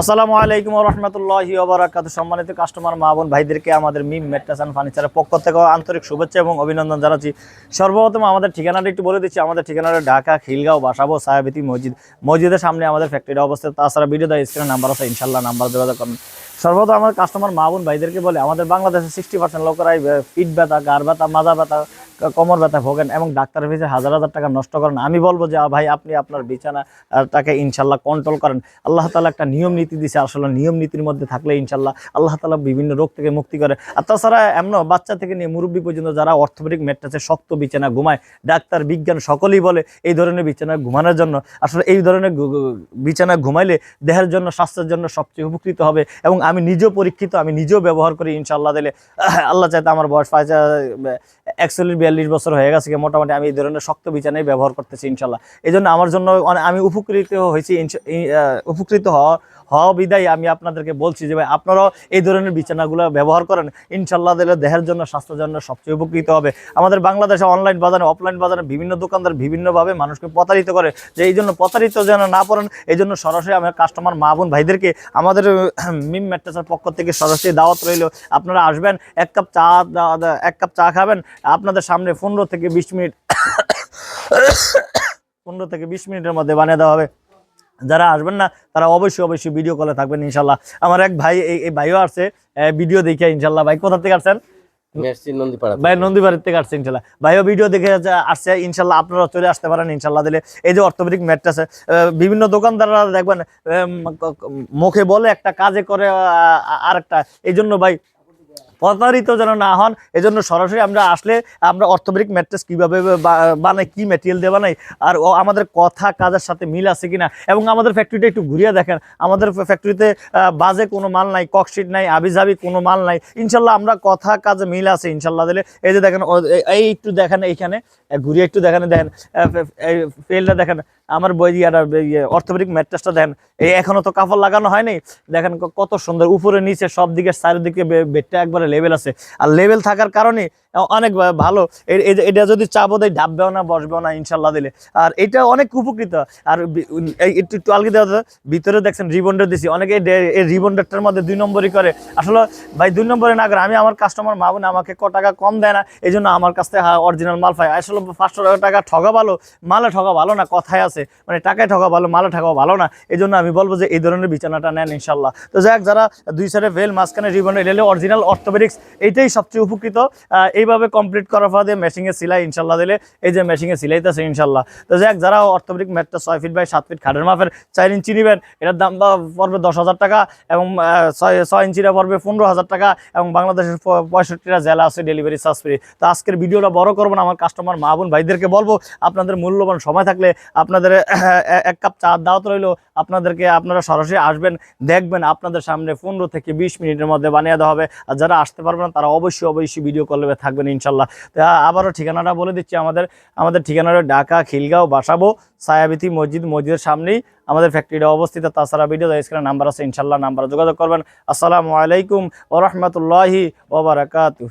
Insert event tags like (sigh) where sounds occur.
আসসালামু আলাইকুম রহমতুল্লাহি ওবরাকাত সম্মানিত কাস্টমার মা বোন, ভাইদেরকে আমাদের মিম মেট্রাস অ্যান্ড ফার্নিচারের পক্ষ থেকে আন্তরিক শুভেচ্ছা এবং অভিনন্দন জানাচ্ছি। সর্বপ্রথম আমাদের ঠিকানাটা একটু বলে দিচ্ছি। আমাদের ঠিকানাটা ঢাকা, খিলগাঁও, বাসাবো, সায়াবিতি মসজিদ। মসজিদের সামনে আমাদের ফ্যাক্টরিটা অবস্থিত। তাছাড়া ভিডিও স্ক্রিনে নাম্বার আছে ইনশাল্লাহ নাম্বার যোগাযোগ করুন। সর্বপ্রথম আমার কাস্টমার মা বোন ভাইদেরকে বলে, আমাদের বাংলাদেশে সিক্সটি পার্সেন্ট লোকেরাই পিঠ ব্যথা গার ব্যথা, মাজা ব্যথা কোমর ব্যথা ভোগেন এবং ডাক্তার ফিসে হাজার হাজার টাকা নষ্ট করেন। আমি বলব যে ভাই, আপনি আপনার বিছানাটাকে ইনশাল্লাহ কন্ট্রোল করেন। আল্লাহ তালা একটা নিয়ম নীতি দিছে, আসলে নিয়ম নীতির মধ্যে থাকলে ইনশাল্লাহ আল্লাহ তালা বিভিন্ন রোগ থেকে মুক্তি করে। আর তাছাড়া এমন বাচ্চা থেকে নিয়ে মুরব্বী পর্যন্ত যারা অর্থোপেডিক মেট্রাসে শক্ত বিছানা ঘুমায়, ডাক্তার, বিজ্ঞান সকলেই বলে এই ধরনের বিছানা ঘুমানোর জন্য। আসলে এই ধরনের বিছানা ঘুমাইলে দেহের জন্য, স্বাস্থ্যের জন্য সবচেয়ে উপকৃত হবে এবং আমি নিজেও পরীক্ষিত, আমি নিজেও ব্যবহার করি ইনশাল্লাহ দিলে আল্লাহ চাইতে আমার বয়স পাঁচ একচল্লিশ, বিয়াল্লিশ বছর হয়ে গেছে কি মোটামুটি আমি এই ধরনের শক্ত বিছানাই ব্যবহার করতেছি ইনশাল্লাহ এই জন্য আমার জন্য আমি উপকৃত হয়েছি উপকৃত হওয়া হওয়া বিদায় আমি আপনাদেরকে বলছি যে ভাই, আপনারাও এই ধরনের বিছানাগুলো ব্যবহার করেন। ইনশাল্লাহ দিলে দেহের জন্য, স্বাস্থ্যের জন্য সবচেয়ে উপকৃত হবে। আমাদের বাংলাদেশে অনলাইন বাজারে অফলাইন বাজারে বিভিন্ন দোকানদার বিভিন্নভাবে মানুষকে প্রতারিত করে যে এই জন্য প্রতারিত যেন না পড়েন, এই জন্য সরাসরি আমার কাস্টমার মা বোন ভাইদেরকে আমাদের মিম ম্যাট্রাসের পক্ষ থেকে সরাসরি দাওয়াত রইল। আপনারা আসবেন, এক কাপ চা এক কাপ চা খাবেন। আপনাদের সামনে পনেরো থেকে বিশ মিনিট, (coughs) পনেরো থেকে বিশ মিনিটের মধ্যে বানিয়ে দেওয়া হবে। যারা আসবেন না তারা অবশ্যই অবশ্যই ভিডিও কলে থাকবেন ইনশাল্লাহ। আমার এক ভাই এই ভাইও আসছে ভিডিও দেখে ইনশাল্লাহ। ভাই কোথা থেকে আসছেন? নন্দীপাড়া ভাই নন্দীবাড়ির থেকে আসছে ইনশাল্লাহ। ভাইও ভিডিও দেখে আসছে ইনশাল্লাহ আপনারা চলে আসতে পারেন ইনশাল্লাহ। দিলে এই যে অর্থোপেডিক ম্যাট্রাসে বিভিন্ন দোকানদাররা দেখবেন মুখে বলে একটা কাজে করে আর একটা এই জন্য ভাই প্রতারিত যেন না হন এজন্য সরাসরি আমরা আসলে আমরা অর্থোপেডিক ম্যাট্রেস কীভাবে বানাই কী ম্যাটেরিয়াল দিয়ে বানাই আর আমাদের কথা কাজের সাথে মিল আছে কিনা এবং আমাদের ফ্যাক্টরিটা একটু ঘুরিয়ে দেখেন। আমাদের ফ্যাক্টরিতে বাজে কোনো মাল নাই ককশিট নাই আবিজাবি কোনো মাল নাই ইনশাল্লাহ আমরা কথা কাজে মিল আছে ইনশাল্লাহ দিলে। এই যে দেখেন এই- একটু দেখেন এইখানে ঘুরিয়ে একটু দেখেন দেখেন এই ফেলটা দেখেন আমার বই ইয়াটা ইয়ে, অর্থোপেডিক ম্যাট্রেসটা দেখেন এই এখনও তো কাপড় লাগানো হয়নি দেখেন কত সুন্দর উপরে নিচে সব দিকে চারিদিকে বেডটা একবারে লেভেল আছে। আর লেভেল থাকার কারণে অনেক ভালো। এটা যদি চাপও দেয় ডাববেও না, বসবেও না, ইনশাল্লাহ দিলে। আর এটা অনেক উপকৃত। আর একটু একটু আলগি দেওয়া ভিতরে দেখছেন রিবন্ডার দিছি। অনেকে এই রিবন্ডারটার মধ্যে দুই নম্বরই করে। আসলে ভাই, দুই নম্বরে না করে, আমি আমার কাস্টমার মা বোন আমাকে ক টাকা কম দেয় না এই জন্য আমার কাছ থেকে অরিজিনাল মাল পাই আসলে পাঁচশো টাকা ঠগা ভালো, মালে ঠগা ভালো না, কথায় আছে। মানে টাকায় ঠগা ভালো, মালে ঠগা ভালো না এই জন্য আমি বলব যে এই ধরনের বিছানাটা নেন, ইনশাল্লাহ। তো যাক, যারা দুই সাইডে ভেল মাঝখানে রিবন এলে অরিজিনাল অর্থোপেডিক্স এইটাই সবচেয়ে উপকৃত। এইভাবে কমপ্লিট করার দিয়ে মেশিংয়ে সিলাই ইনশাল্লাহ দিলে এই যে মেশিংয়ে সিলাইতেছে ইনশাল্লাহ। তো যাক, যারা অর্থোপেডিক ম্যাটটা ছয় ফিট বাই সাত ফিট খাটের মাপের চার ইঞ্চি নেবেন, এটার দাম পড়বে দশ হাজার টাকা এবং ছয় ছয় ইঞ্চিটা পড়বে পনেরো হাজার টাকা এবং বাংলাদেশের পঁয়ষট্টিটা জেলা আছে ডেলিভারি চার্জ ফ্রি তো আজকের ভিডিওটা বড় করব না, আমার কাস্টমার মা বোন ভাইদেরকে বলব, আপনাদের মূল্যবান সময় থাকলে আপনাদের এক কাপ চা দাওয়াত রইল, আপনাদেরকে আপনারা সরাসরি আসবেন, দেখবেন আপনাদের সামনে পনেরো থেকে বিশ মিনিটের মধ্যে বানিয়ে দেওয়া হবে। আর যারা আসতে পারবে না, তারা অবশ্যই অবশ্যই ভিডিও কলে থাকবেন ইনশাল্লাহ তো আবারও ঠিকানাটা বলে দিচ্ছি, আমাদের আমাদের ঠিকানাটা ঢাকা, খিলগাঁও, বাসাবো, ছায়াবিতি মসজিদ, মসজিদের সামনেই আমাদের ফ্যাক্টরিটা অবস্থিত। তাছাড়া ভিডিও স্ক্রিনে নাম্বার আছে ইনশাল্লাহ নাম্বার যোগাযোগ করবেন। আসসালামু আলাইকুম ও রহমতুল্লাহি ওবরাকাতু